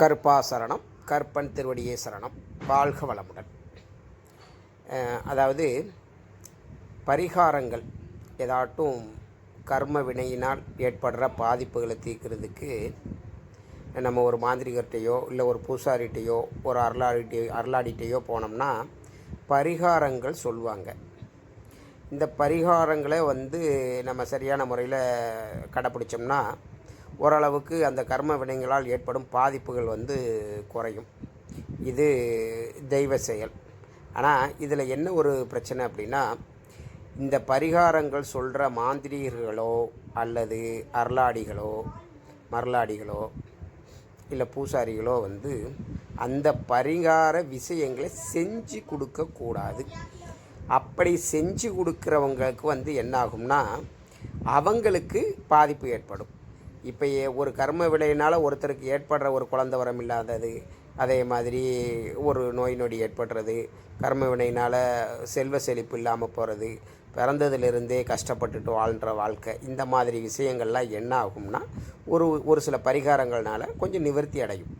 கற்பாசரணம் கற்பன் திருவடியே சரணம் வாழ்க வளமுடன். அதாவது பரிகாரங்கள் ஏதாட்டும் கர்ம வினையினால் ஏற்படுற பாதிப்புகளை தீர்க்கிறதுக்கு நம்ம ஒரு மாந்திரிகர்கிட்டையோ இல்லை ஒரு பூசாரிகிட்டையோ ஒரு அருளாடிட்டையோ அருளாடிட்டையோ போனோம்னா பரிகாரங்கள் சொல்லுவாங்க இந்த பரிகாரங்களை வந்து நம்ம சரியான முறையில் கடைப்பிடிச்சோம்னா ஓரளவுக்கு அந்த கர்ம வினைகளால் ஏற்படும் பாதிப்புகள் வந்து குறையும். இது தெய்வ செயல். ஆனால் இதில் என்ன ஒரு பிரச்சனை அப்படின்னா இந்த பரிகாரங்கள் சொல்கிற மாந்திரிகர்களோ அல்லது அருளாடிகளோ மரளாடிகளோ இல்லை பூசாரிகளோ வந்து அந்த பரிகார விஷயங்களை செஞ்சு கொடுக்கக்கூடாது அப்படி செஞ்சு கொடுக்குறவங்களுக்கு வந்து என்னாகும்னா அவங்களுக்கு பாதிப்பு ஏற்படும். இப்போ ஒரு கர்ம வினையினால் ஒருத்தருக்கு ஏற்படுற ஒரு குழந்த வரம் இல்லாதது அதே மாதிரி ஒரு நோய் நொடி ஏற்படுறது கர்ம வினையினால் செல்வ செழிப்பு இல்லாமல் போகிறது பிறந்ததுலேருந்தே கஷ்டப்பட்டுட்டு வாழ்கிற வாழ்க்கை இந்த மாதிரி விஷயங்கள்லாம் என்ன ஆகும்னா ஒரு ஒரு சில பரிகாரங்கள்னால கொஞ்சம் நிவர்த்தி அடையும்.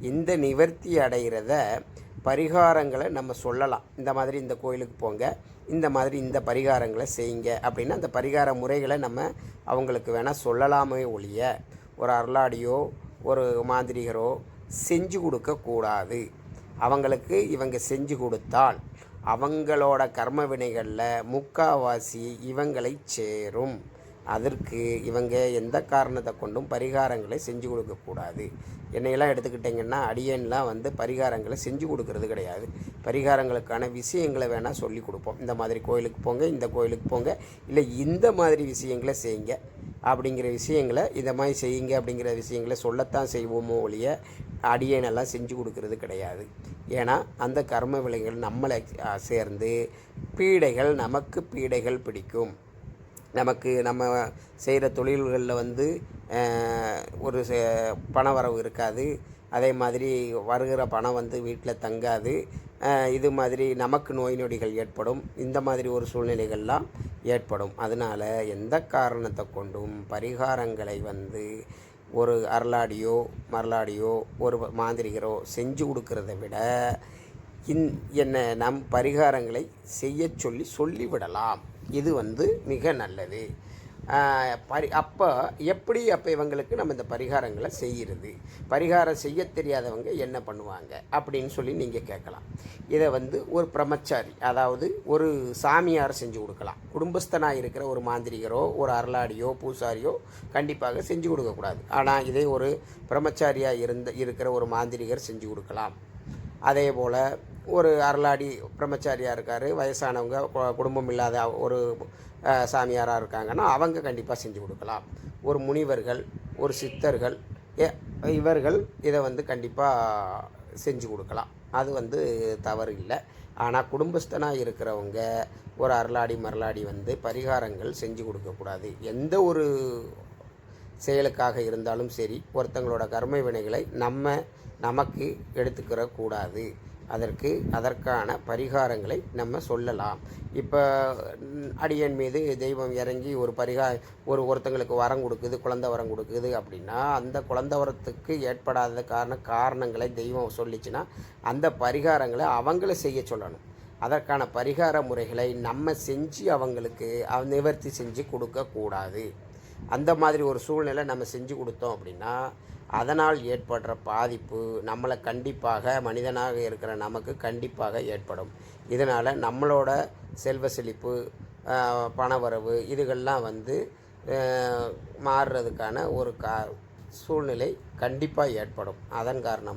இந்த நிவர்த்தி அடைகிறத பரிகாரங்களை நம்ம சொல்லலாம். இந்த மாதிரி இந்த கோயிலுக்கு போங்க இந்த மாதிரி இந்த பரிகாரங்களை செய்யுங்க அப்படின்னு அந்த பரிகார முறைகளை நம்ம அவங்களுக்கு வேணால் சொல்லலாமே ஒழிய ஒரு அருளாடியோ ஒரு மாந்திரிகரோ செஞ்சு கொடுக்கக்கூடாது அவங்களுக்கு இவங்க செஞ்சு கொடுத்தால் அவங்களோட கர்ம வினைகளில் முக்காவாசி இவங்களை சேரும். அதற்கு இவங்க எந்த காரணத்தை கொண்டும் பரிகாரங்களை செஞ்சு கொடுக்கக்கூடாது என்னையெல்லாம் எடுத்துக்கிட்டிங்கன்னா அடியன்லாம் வந்து பரிகாரங்களை செஞ்சு கொடுக்கறது கிடையாது. பரிகாரங்களுக்கான விஷயங்களை வேணால் சொல்லி கொடுப்போம். இந்த மாதிரி கோயிலுக்கு போங்க இந்த கோயிலுக்கு போங்க இல்லை இந்த மாதிரி விஷயங்களை செய்யுங்க அப்படிங்கிற விஷயங்களை இந்த மாதிரி செய்யுங்க அப்படிங்கிற விஷயங்களை சொல்லத்தான் செய்வோமோ ஒழிய அடியனெல்லாம் செஞ்சு கொடுக்கறது கிடையாது. ஏன்னா அந்த கர்ம விலைகள் நம்மளை சேர்ந்து பீடைகள் நமக்கு பீடைகள் பிடிக்கும். நமக்கு நம்ம செய்கிற தொழில்களில் வந்து ஒரு பண வரவு இருக்காது. அதே மாதிரி வருகிற பணம் வந்து வீட்டில் தங்காது. இது மாதிரி நமக்கு நோய் நொடிகள் ஏற்படும். இந்த மாதிரி ஒரு சூழ்நிலைகள்லாம் ஏற்படும். அதனால் எந்த காரணத்தை கொண்டும் பரிகாரங்களை வந்து ஒரு அருளாடியோ மரளாடியோ ஒரு மாந்திரிகரோ செஞ்சு கொடுக்கறத விட இன் என்ன நம் பரிகாரங்களை செய்யச் சொல்லி சொல்லிவிடலாம் இது வந்து மிக நல்லது. பரி அப்போ எப்படி அப்போ இவங்களுக்கு நம்ம இந்த பரிகாரங்களை செய்கிறது பரிகாரம் செய்ய தெரியாதவங்க என்ன பண்ணுவாங்க? அப்படின்னு சொல்லி நீங்கள் கேட்கலாம். இதை வந்து ஒரு பிரம்மச்சாரி அதாவது ஒரு சாமியார் செஞ்சு கொடுக்கலாம். குடும்பஸ்தனாக இருக்கிற ஒரு மாந்திரிகரோ ஒரு அருளாடியோ பூசாரியோ கண்டிப்பாக செஞ்சு கொடுக்கக்கூடாது. ஆனால் இதே ஒரு பிரம்மச்சாரியாக இருந்த இருக்கிற ஒரு மாந்திரிகர் செஞ்சு கொடுக்கலாம். அதே போல் ஒரு அருளாடி பிரம்மச்சாரியாக இருக்கார். வயசானவங்க குடும்பம் இல்லாத ஒரு சாமியாராக இருக்காங்கன்னா அவங்க கண்டிப்பாக செஞ்சு கொடுக்கலாம். ஒரு முனிவர்கள் ஒரு சித்தர்கள் இவர்கள் இதை வந்து கண்டிப்பாக செஞ்சு கொடுக்கலாம். அது வந்து தவறு இல்லை. ஆனால் குடும்பஸ்தனாக இருக்கிறவங்க ஒரு அருளாடி மரளாடி வந்து பரிகாரங்கள் செஞ்சு கொடுக்கக்கூடாது எந்த ஒரு செயலுக்காக இருந்தாலும் சரி ஒருத்தங்களோட கர்ம வினைகளை நம்ம நமக்கு எடுத்துக்கிற கூடாது. அதற்கு அதற்கான பரிகாரங்களை நம்ம சொல்லலாம். இப்போ அடியன் மீது தெய்வம் இறங்கி ஒரு பரிகா ஒரு ஒருத்தங்களுக்கு வரம் கொடுக்குது குழந்தை வரம் கொடுக்குது அப்படின்னா அந்த குழந்தை வரத்துக்கு ஏற்படாத காரண காரணங்களை தெய்வம் சொல்லிச்சுன்னா அந்த பரிகாரங்களை அவங்கள செய்ய சொல்லணும். அதற்கான பரிகார முறைகளை நம்ம செஞ்சு அவங்களுக்கு நிவர்த்தி செஞ்சு கொடுக்கக்கூடாது. அந்த மாதிரி ஒரு சூழ்நிலை நம்ம செஞ்சு கொடுத்தோம் அப்படின்னா அதனால் ஏற்படுற பாதிப்பு நம்மளை கண்டிப்பாக மனிதனாக இருக்கிற நமக்கு கண்டிப்பாக ஏற்படும். இதனால் நம்மளோட செல்வ செழிப்பு பணவரவு இதுகள்லாம் வந்து மாறுறதுக்கான ஒரு கா சூழ்நிலை கண்டிப்பாக ஏற்படும். அதன் காரணமாக